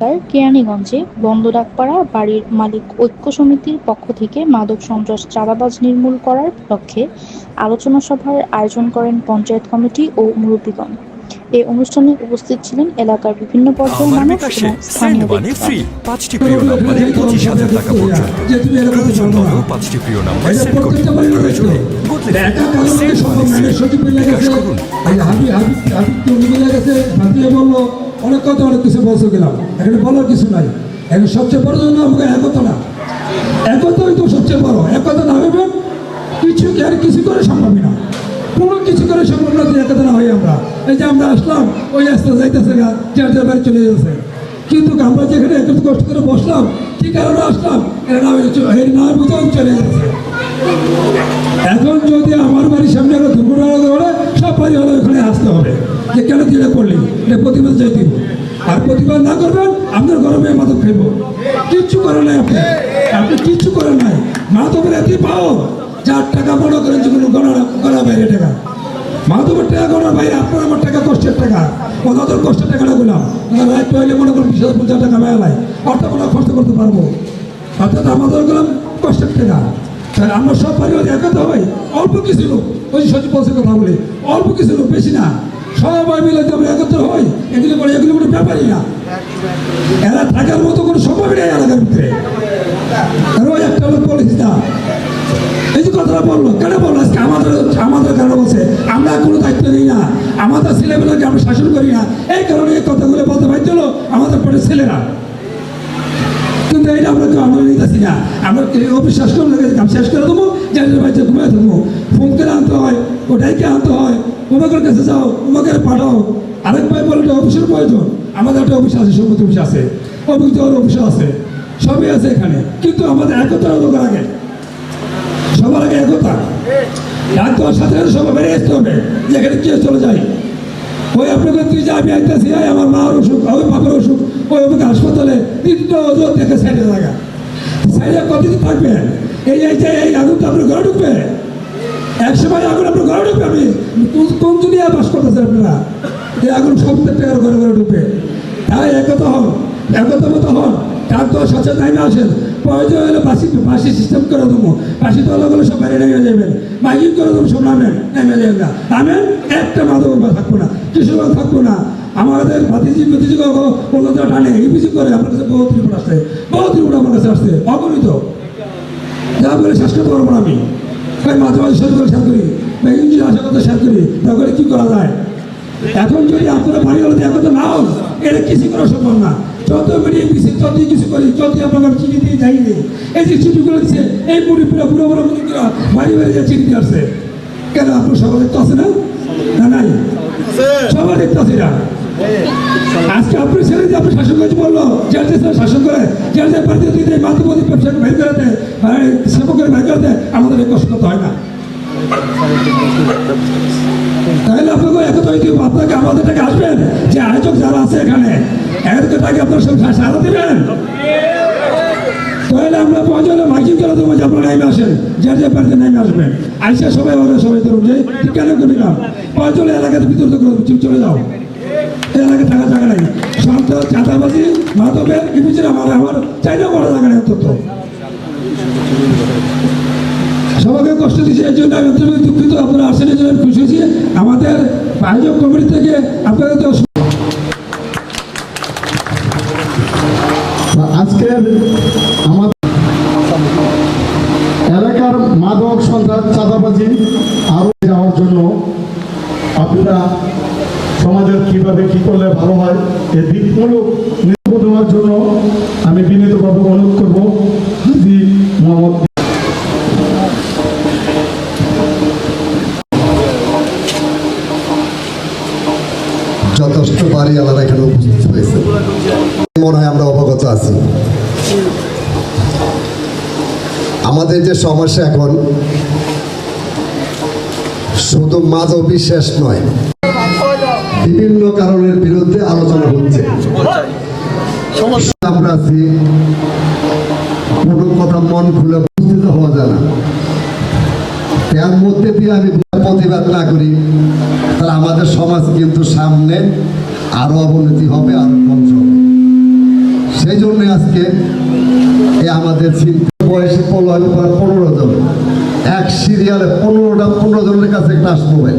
তার কেরানীগঞ্জে বন্ধ ডাকপাড়া বাড়ির মালিক ঐক্য সমিতির পক্ষ থেকে মাদক সন্ত্রাস চাঁদাবাজ নির্মূল করার লক্ষ্যে আলোচনা সভার আয়োজন করেন পঞ্চায়েত কমিটি ও মুরব্বীগণ এই অনুষ্ঠানে উপস্থিত ছিলেন এলাকার বিভিন্ন পর্যায়ের মানুষ এবং স্থানীয় ব্যক্তিরা। ফ্রি পাঁচটি প্রিয় নম্বরে পঁচিশ হাজার টাকা পর্যন্ত প্রয়োজন হলেও পাঁচটি প্রিয় নাম্বার সেট করতে প্রয়োজনে বদলে দিন। সেন্ড ফ্রি বিকাশ করুন অনেক কথা অনেক কিছু বলতে গেলাম। এখানে বলার কিছু নাই। এখন সবচেয়ে বড় জন্য আমাকে একতা না। একতাই তো সবচেয়ে বড়। একতা না হইবেন কিছু আর কিছু করে সম্ভবই না। কোনো কিছু করে সম্ভব না যে একতা না হই আমরা। এই যে আমরা আসলাম, ওই রাস্তা যাইতেছে গা চার চার বাড়ি চলে যাচ্ছে। কিন্তু আমরা যেখানে একটু কষ্ট করে বসলাম, কি কারণে আসলাম? এরা না এর চলে যাচ্ছে এখন যদি আমার বাড়ির সামনে একটা দুর্ঘটনা ঘটে, সব বাড়ি হলে ওখানে আসতে হবে। যে কেন তুই এটা করলি? এটা প্রতিবাদ চাই আর প্রতিবাদ না করবেন, আপনার গরমে মাদক খাইব। কিচ্ছু করে নাই আপনি। আপনি কিচ্ছু করেন নাই। মাদকের এত পাও যার টাকা বড় করেন যে কোনো করা বাইরে টাকা। মাধবের টাকা গণার বাইরে আপনার আমার টাকা কষ্টের টাকা। ওনাদের কষ্টের টাকাটা গুলাম। রাইট হইলে মনে করেন বিশ হাজার টাকা মেলায় অর্থ কোনো খরচ করতে পারব। অর্থাৎ আমাদের গেলাম কষ্টের টাকা। তাই আমরা সব পরিবার একতা হই। অল্প কিছু লোক, ওই সচিব কথা বলি, অল্প কিছু লোক, বেশি না। সবাই মিলে যদি আমরা একত্র হই, এগুলো করে এগুলো কোনো ব্যাপারই না। এরা থাকার মতো কোনো সম্ভবই নেই এলাকার ভিতরে। একটা লোক এই যে কথাটা বলল, কেন বলল? আজকে আমাদের আমাদের কারণে বলছে? আমরা কোনো দায়িত্ব নিই না। আমাদের ছেলেমেয়েকে আমরা শাসন করি না। এই কারণে এই কথাগুলো বলতে বাধ্য হলো আমাদের পরে ছেলেরা। কিন্তু এটা আমরা কেউ না, আমরা করে শেষ করে দেবো জানিয়ে বাড়িতে ঘুমিয়ে থাকব। ফোন করে আনতে হয় ওটাইকে আনতে হয় উমাকের কাছে যাও উমাকে পাঠাও। আরেক ভাই বলে অফিসের প্রয়োজন। আমাদের একটা অফিস আছে, সম্মতি অফিস আছে। অভিযোগ অফিস আছে। সবই আছে এখানে। কিন্তু আমাদের একতা লোকের আগে। সবার আগে একতা। এক দেওয়ার সাথে সবাই আসতে হবে। যেখানে কে চলে যায়? ওই আপনাকে তুই যে, আমি আইতেছি আমার মার অসুখ, ওই বাপের অসুখ, ওই আমাকে হাসপাতালে তিনটা ওজন দেখে সাইডে লাগা সাইডে কতদিন থাকবে? এই এই, যে, এই আগুনটা আপনার ঘরে ঢুকবে? এক সময় আগুন আপনার ঘরে ঢুকবে আমি কোন- দুনিয়া বাস করতেছেন আপনারা? এই আগুন টাকার ঘরে ঘরে ঢুকবে। তাই একতা হন একতা মতো হন, তার তো সচেতন নাইমে আসেন। প্রয়োজন হলে বাসি বাসি সিস্টেম করে দেবো। বাসি তো হলে সব বাইরে নেমে যাবেন। মাইকিং করে দেবো, সব নামেন নেমে যাবেন না নামেন, একটা মাদক থাকব না, কিছু থাকব না। আমাদের ভাতিজি ভতিজি কোনো টানে এই কিছু করে আমার কাছে বহুত রিপোর্ট আসছে রিপোর্ট আমার কাছে আসছে অগণিত। যা বলে শেষ করতে পারব না আমি। তাই মাঝে মাঝে শেষ করে শেয়ার করি। বা ইঞ্জিন আসার কথা শেয়ার করি। তারপরে কি করা যায়? এখন যদি আপনারা বাড়ি হলে এখন তো না হন এটা কিছু করা সম্ভব না। যত বেরিয়ে পিছিয়ে যতই কিছু করি যতই আপনার চিঠি দিয়ে যাই নেই এই যে চিঠিগুলো দিচ্ছে এই মুড়ি পুরো পুরো বড় মুড়িগুলো বাড়ি বাড়ি যে চিঠি আসছে। কেন আপনার সবাই দেখতে আছে না? না নাই? সবাই দেখতে আছে না? আজকে আপনি ছেলে যে আপনি শাসন করেছে বলল, যার শাসন করে, যার যে মাতৃপতি ব্যবসা বের করে দেয় দেয় আমাদের এই কষ্ট হয় না। তাহলে আপনাকে আপনাকে আমাদের আসবেন, যে আয়োজক যারা আছে এখানে, এদেরকে আপনার সব সারা দিবেন। তাহলে আমরা পৌঁছালে মাইকিং করে দেবো যে আপনারা নেমে আসেন, যার যে নেমে আসবেন। আইসা সবাই ওরা সবাই ধরুন যে, কেন করি না? পৌঁছলে এলাকাতে ভিতর তো করে চলে যাও। এলাকায় থাকা জায়গা নাই। সন্ত্রাস চাঁদাবাজি কি বুঝি আমার আমার চাইনা বড় জায়গা নেই অন্তত। সবাইকে কষ্ট দিচ্ছে এই জন্য আমি অত্যন্ত দুঃখিত। আপনারা আসেন জন্য খুশি হয়েছি। আমাদের আয়োজক কমিটি থেকে আপনাদের তো আজকের আমাদের এলাকার মাদক সন্ত্রাস, চাঁদাবাজি আরও যাওয়ার জন্য আপনারা সমাজের কীভাবে কি করলে ভালো হয়, এই দিকমূলক দেওয়ার জন্য আমি বিনীতভাবে অনুরোধ করব যথেষ্ট বাড়িওয়ালারা এখানে উপস্থিত হয়েছে। মনে হয় আমরা অবগত আছি। আমাদের যে সমস্যা এখন, শুধু মাধবী শেষ নয় বিভিন্ন কারণের বিরুদ্ধে আলোচনা হচ্ছে। আমরা কোনো কথা মন খুলে উপস্থিত হওয়া যায় না। এর মধ্যে দিয়ে আমি প্রতিবাদ না করি। তাহলে আমাদের সমাজ কিন্তু সামনে অবনতি হবে, আরও ধ্বংস হবে। সেই জন্য আজকে আমাদের চিন্তা বয়সে পনেরো জন। এক সিরিয়ালে পনেরোটা, পনেরো জনের কাছে একটা মোবাইল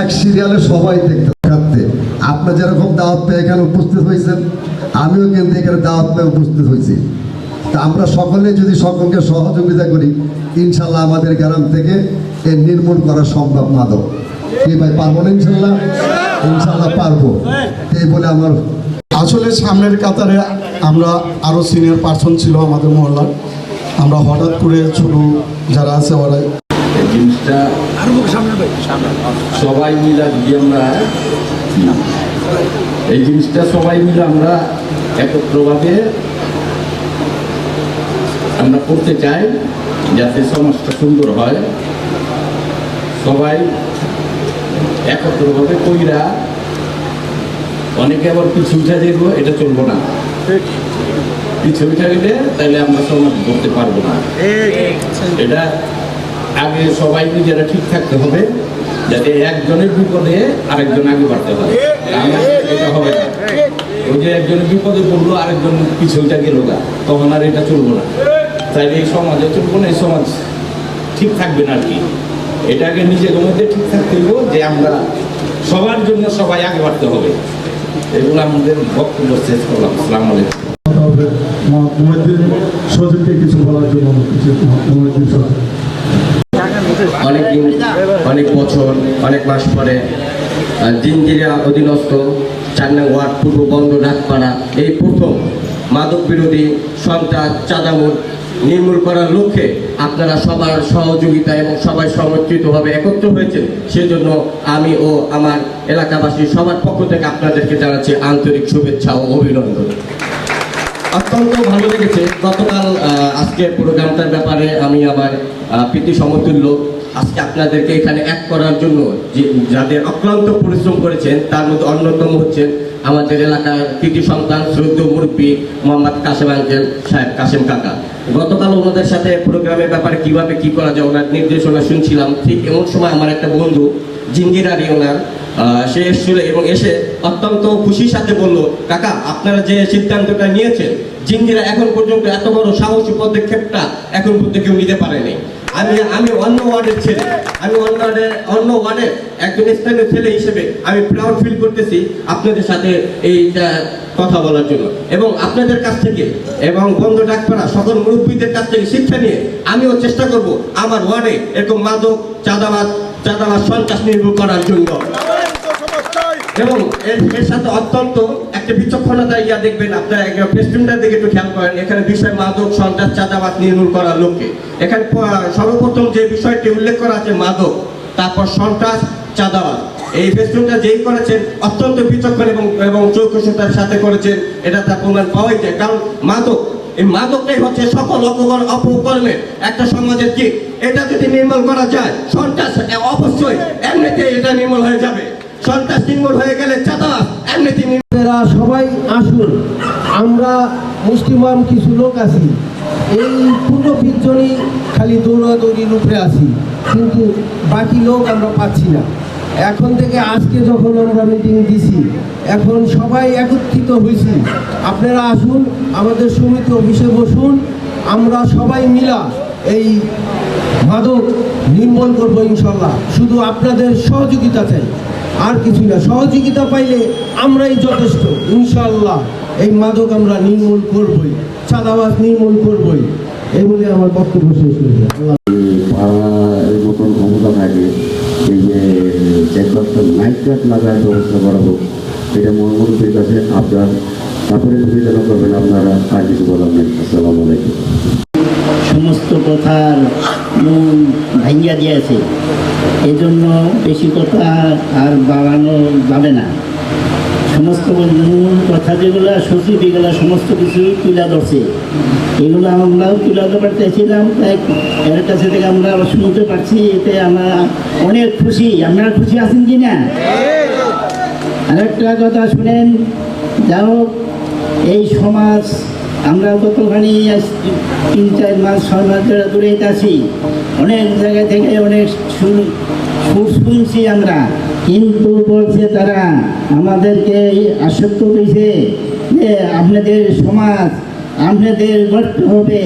এক সিরিয়ালে সবাই দেখতে থাকতে আপনার যেরকম দাওয়াত পেয়ে এখানে উপস্থিত হয়েছেন আমিও কিন্তু এখানে দাওয়াত পেয়ে উপস্থিত হয়েছি। তা আমরা সকলে যদি সকলকে সহযোগিতা করি ইনশাল্লাহ আমাদের গ্রাম থেকে এর নির্মূল করা সম্ভব মাদক। কি ভাই পারব না ইনশাল্লাহ? ইনশাল্লাহ পারব। এই বলে আমার আসলে সামনের কাতারে আমরা আরও সিনিয়র পার্সন ছিল আমাদের মহল্লার। আমরা হঠাৎ করে ছোট যারা আছে ওরা এই জিনিসটা সবাই মিলে যদি আমরা এই জিনিসটা সবাই মিলে আমরা একত্রভাবে আমরা করতে চাই যাতে সমাজটা সুন্দর হয়। সবাই একত্রভাবে কইরা অনেকে আবার পিছু উঠে দেখব এটা চলবো না। পিছু উঠে গেলে তাহলে আমরা সমাজ করতে পারব না। এটা আগে সবাই নিজেরা ঠিক থাকতে হবে। যাতে একজনের বিপদে আরেকজন আগে বাড়তে আমার এটা হবে না। ওই যে একজনের বিপদে পড়ল আরেকজন পিছুটা গেল গা। তখন আর এটা চলবো না। তাইলে এই সমাজে চলবো না এই সমাজ ঠিক থাকবে না আর কি। এটা আগে নিজের মধ্যে ঠিক থাকতে হইব যে আমরা সবার জন্য সবাই আগে বাড়তে হবে। এগুলো আমাদের বক্তব্য শেষ করলাম। আসসালামু আলাইকুম। মহিউদ্দিন সজিবকে কিছু বলার জন্য অনেক দিন, অনেক বছর, অনেক মাস পরে জিঞ্জিরা অধীনস্থ চার নং ওয়ার্ড পূর্ব বন্ধ ডাকপাড়া এই প্রথম মাদক বিরোধী সন্ত্রাস চাঁদামুর নির্মূল করার লক্ষ্যে আপনারা সবার সহযোগিতা এবং সবাই সমর্থিতভাবে একত্র হয়েছেন। সেজন্য আমি ও আমার এলাকাবাসী সবার পক্ষ থেকে আপনাদেরকে জানাচ্ছি আন্তরিক শুভেচ্ছা ও অভিনন্দন। অত্যন্ত ভালো লেগেছে। গতকাল আজকে প্রোগ্রামটার ব্যাপারে আমি আমার প্রীতি সমতুল্য আজকে আপনাদেরকে এখানে এক করার জন্য যে যাদের অক্লান্ত পরিশ্রম করেছেন, তার মধ্যে অন্যতম হচ্ছেন আমাদের এলাকার কৃতি সন্তান, শ্রদ্ধ মুরব্বী মোহাম্মদ কাশেম আঙ্কেল সাহেব, কাশেম কাকা। গতকাল ওনাদের সাথে প্রোগ্রামের ব্যাপারে কীভাবে কি করা যায়, ওনার নির্দেশনা শুনছিলাম। ঠিক এমন সময় আমার একটা বন্ধু জিঙ্গিরারি ওনার আহ, সে এসেছিল এবং এসে অত্যন্ত খুশির সাথে বলল কাকা আপনারা যে সিদ্ধান্তটা নিয়েছেন জিঙ্গিরা এখন পর্যন্ত এত বড় সাহসী পদক্ষেপটা এখন পর্যন্ত কেউ নিতে পারেনি। আমি আমি অন্য ওয়ার্ডের ছেলে আমি অন্য ওয়ার্ডের অন্য ওয়ার্ডের একজন স্থানীয় ছেলে হিসেবে আমি প্রাউড ফিল করতেছি আপনাদের সাথে এইটা কথা বলার জন্য। এবং আপনাদের কাছ থেকে এবং বন্ধ ডাকপাড়া সকল মুরব্বীদের কাছ থেকে শিক্ষা নিয়ে আমিও চেষ্টা করব আমার ওয়ার্ডে এরকম মাদক চাঁদাবাদ চাঁদাবাদ সন্ত্রাস নির্মূল করার জন্য। এবং এর সাথে অত্যন্ত একটা বিচক্ষণতা ইয়া দেখবেন আপনারা একটা প্রেসিডেন্টের দিকে একটু খেয়াল করেন, এখানে বিষয় মাদক, সন্ত্রাস চাঁদাবাদ নির্মূল করার লক্ষ্যে। এখানে সর্বপ্রথম যে বিষয়টি উল্লেখ করা আছে, মাদক, তারপর সন্ত্রাস চাঁদাবাদ এই প্রেসিডেন্টটা যেই করেছেন, অত্যন্ত বিচক্ষণ এবং এবং চৌকসতার সাথে করেছেন, এটা তার প্রমাণ পাওয়াই যায়। কারণ মাদক, এই মাদকটাই হচ্ছে সকল অপকর অপকর্মের, একটা সমাজের কি এটা যদি নির্মূল করা যায়, সন্ত্রাস অবশ্যই এমনিতে এটা নির্মূল হয়ে যাবে। সন্ত্রাস নির্মূল হয়ে গেলে চাঁদাবাদ এমনিতে সবাই আসুন, আমরা মুসলিমান কিছু লোক আছি। এই পূর্ণ পিছনই খালি দৌড়াদৌড়ির উপরে আছি, কিন্তু বাকি লোক আমরা পাচ্ছি না। এখন থেকে আজকে যখন আমরা মিটিং দিছি, এখন সবাই একত্রিত হয়েছি। আপনারা আসুন, আমাদের সমিতি অফিসে বসুন, আমরা সবাই মিলা এই মাদক নির্মূল করব ইনশাল্লাহ। শুধু আপনাদের সহযোগিতা চাই, আর কিছু না। সহযোগিতা পাইলে আমরাই যথেষ্ট, ইনশাল্লাহ। এই মাদক আমরা নির্মূল করবই, চাঁদাবাজ নির্মূল করবই, এই বলে আমার বক্তব্য শেষ হয়েছে ব্যবস্থা আপনার তারপরে বিবেচনা করবেন আপনারা আর কিছু বলার নেই। সমস্ত কথার মন ভাঙ্গিয়া দিয়েছে। এই জন্য বেশি কথা আর বাড়ানো যাবে না। সমস্ত মূল কথা যেগুলো সচিব, এগুলো সমস্ত কিছু তুলে ধরছে। এগুলো আমরাও তুলে ধরতে চাইছিলাম, তাই এর কাছে থেকে আমরা শুনতে পারছি এতে আমরা অনেক খুশি। আপনারা খুশি আছেন কি না আরেকটা কথা শুনেন, যাই এই সমাজ আমরা কতখানি তিন, চার মাস, ছয় মাস ধরে দূরে আছি। অনেক জায়গা থেকে অনেক সুর শুনছি আমরা। কিন্তু বলছে তারা, আমাদেরকে আসক্ত করেছে যে আপনাদের সমাজ, আপনাদের গড়তে হবে।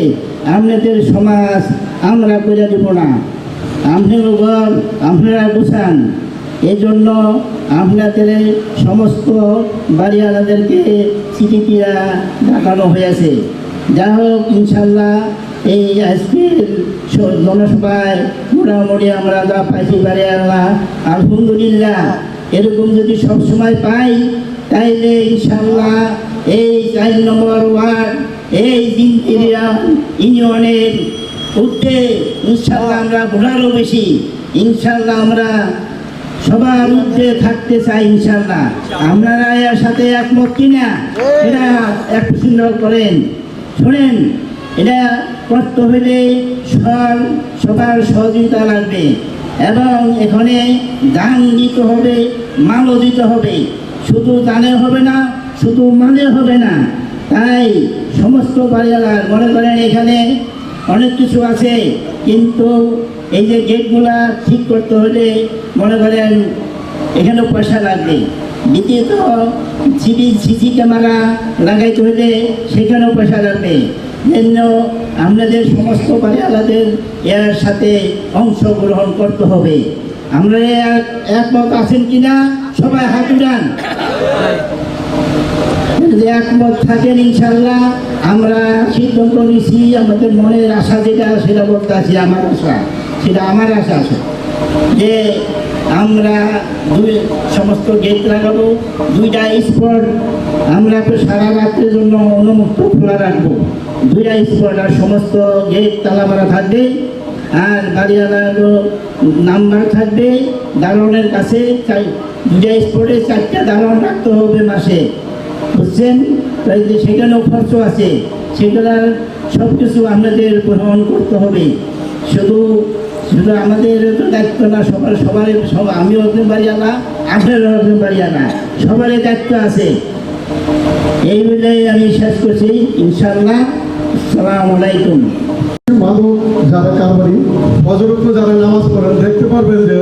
আপনাদের সমাজ আমরা করে দেব না। আপনার ঘর আপনারা গোছান। এই জন্য আপনাদের সমস্ত বাড়িওয়ালাদেরকে দিয়া দেখানো হয়েছে। যা হোক, ইনশাল্লাহ এই আজকের জনসভায় মোটামুটি আমরা যা পাইছি বাড়িওয়ালা আলহামদুলিল্লাহ, এরকম যদি সবসময় পাই, তাইলে ইনশাল্লাহ এই চার নম্বর ওয়ার্ড, এই দিনটিরিয়া ইউনিয়নের উঠে ইনশাল্লাহ আমরা ভোটারও বেশি। ইনশাল্লাহ আমরা সবার ঊর্ধ্বে থাকতে চাই ইনশাল্লাহ আপনারা এর সাথে একমত কিনা, এটা একটু সুন্দর করেন। শোনেন, এটা করতে হলে সব সবার সহযোগিতা লাগবে। এবং এখানে দান দিতে হবে, মালও দিতে হবে। শুধু দানে হবে না, শুধু মানে হবে না। তাই সমস্ত বাড়িওয়ালার, মনে করেন এখানে অনেক কিছু আছে, কিন্তু এই যে গেটগুলা ঠিক করতে হলে মনে করেন এখানে পয়সা লাগবে। দ্বিতীয়ত সিসি সিসি ক্যামেরা লাগাইতে হলে সেখানেও পয়সা লাগবে। জন্য আপনাদের সমস্ত বাড়িওয়ালাদের এর সাথে অংশগ্রহণ করতে হবে। আমরা এক- একমত আছেন কিনা সবাই হাত যদি একমত থাকেন ইনশাল্লাহ আমরা সিদ্ধান্ত নিছি, আমাদের মনের আশা যেটা, সেটা বলতে আছি আমার আশা। সেটা আমার আশা আছে। যে আমরা দুই সমস্ত গেট লাগাবো, দুইটা স্পট আমরা তো সারা রাত্রের জন্য অনুমুক্ত খোলা রাখব। দুইটা স্পট আর সমস্ত গেট তালা মারা থাকবে, আর বাড়িওয়ালারও নাম্বার থাকবে দারোয়ানের কাছে দুইটা স্পটে চারটা দারোয়ান রাখতে হবে মাসে। বুঝছেন? তাই যে সেখানেও খরচ আছে সেগুলা সব কিছু আমাদের গ্রহণ করতে হবে। শুধু শুধু আমাদের দায়িত্ব না, সবার সবার সব আমি আমিও একজন বাড়িয়ালা আপনারও একজন না, সবারই দায়িত্ব আছে। এই বলেই আমি শেষ করছি ইনশাল্লাহ সালাম আলাইকুম। মাদক যারা কারবারি হজরত যারা নামাজ পড়েন, দেখতে পারবেন যে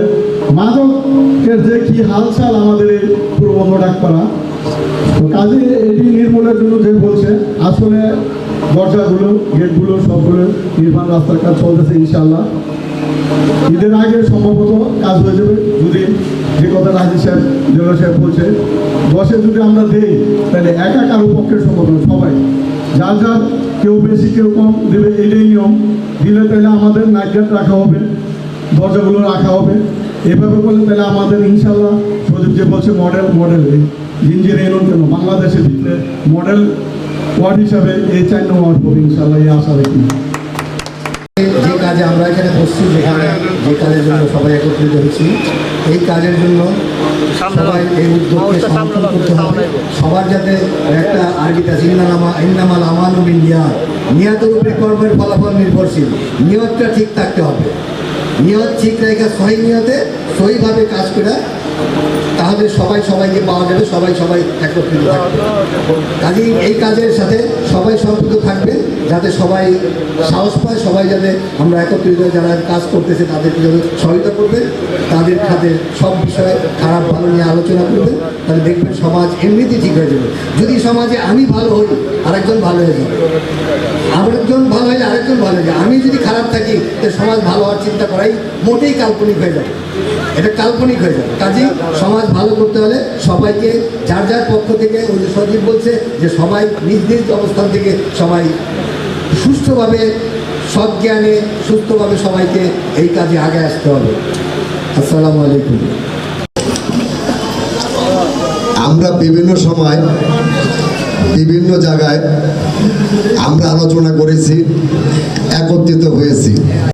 মাদকের যে কি হালচাল আমাদের এই পূর্ব ডাকপাড়া কাজে এটি নির্মূলের জন্য যে বলছে, আসলে দরজাগুলো, গেটগুলো, সবগুলো নির্মাণ রাস্তার কাজ চলতেছে ইনশাল্লাহ ঈদের আগে সম্ভবত কাজ হয়ে যাবে যদি যে কথা রাজি সাহেব জেলা সাহেব বলছে। দশে যদি আমরা দেই, তাহলে একা কারও পক্ষে সম্ভব না সবাই। যার যার, কেউ বেশি, কেউ কম দেবে এটাই নিয়ম। দিলে তাহলে আমাদের নাইট রাখা হবে, দরজাগুলো রাখা হবে। এভাবে করলে তাহলে আমাদের ইনশাল্লাহ সজীব যে বলছে মডেল মডেল এলো কেন? বাংলাদেশের ভিতরে মডেল ওয়ার্ড হিসাবে এই চার নম্বর ইনশাল্লাহ এই আশা রাখি। কাজে আমরা এখানে বসছি যেখানে যে কাজের জন্য সবাই একত্রিত হয়েছি এই কাজের জন্য সবাই এই উদ্যোগকে সমর্থন করতে হবে। সবার যাতে একটা আরবিতে আছে ইন্নামা ইন্নামাল আমানু বিন নিয়াত নিয়াতের উপরে কর্মের ফলাফল নির্ভরশীল। নিয়তটা ঠিক থাকতে হবে। নিয়ত ঠিক রেখে সহি নিয়তে সহিভাবে কাজ করে তাহলে সবাই সবাইকে পাওয়া যাবে সবাই সবাই একত্রিত থাকবে। কাজেই এই কাজের সাথে সবাই সম্পৃক্ত থাকবে। যাতে সবাই সাহস পায়, সবাই যাতে আমরা একত্রিত যারা কাজ করতেছে তাদেরকে যাতে সহায়তা করবে, তাদের সাথে সব বিষয়ে খারাপ, ভালো নিয়ে আলোচনা করবে, তাহলে দেখবেন সমাজ এমনিতেই ঠিক হয়ে যাবে। যদি সমাজে আমি ভালো হই, আরেকজন ভালো হয়ে যাবে। আরেকজন ভালো হলে আরেকজন ভালো হয়ে যাবে। আমি যদি খারাপ থাকি তো সমাজ ভালো হওয়ার চিন্তা করাই মোটেই কাল্পনিক হয়ে যাবে। এটা কাল্পনিক হয়ে যাবে। কাজেই সমাজ ভালো করতে হলে সবাইকে, যার যার পক্ষ থেকে ওই সজীব বলছে যে সবাই নিজ নিজ অবস্থান থেকে সবাই সুস্থভাবে সজ্ঞানে সুস্থভাবে সবাইকে এই কাজে আগে আসতে হবে। আসসালামু আলাইকুম। আমরা বিভিন্ন সময়, বিভিন্ন জায়গায় আমরা আলোচনা করেছি, একত্রিত হয়েছি।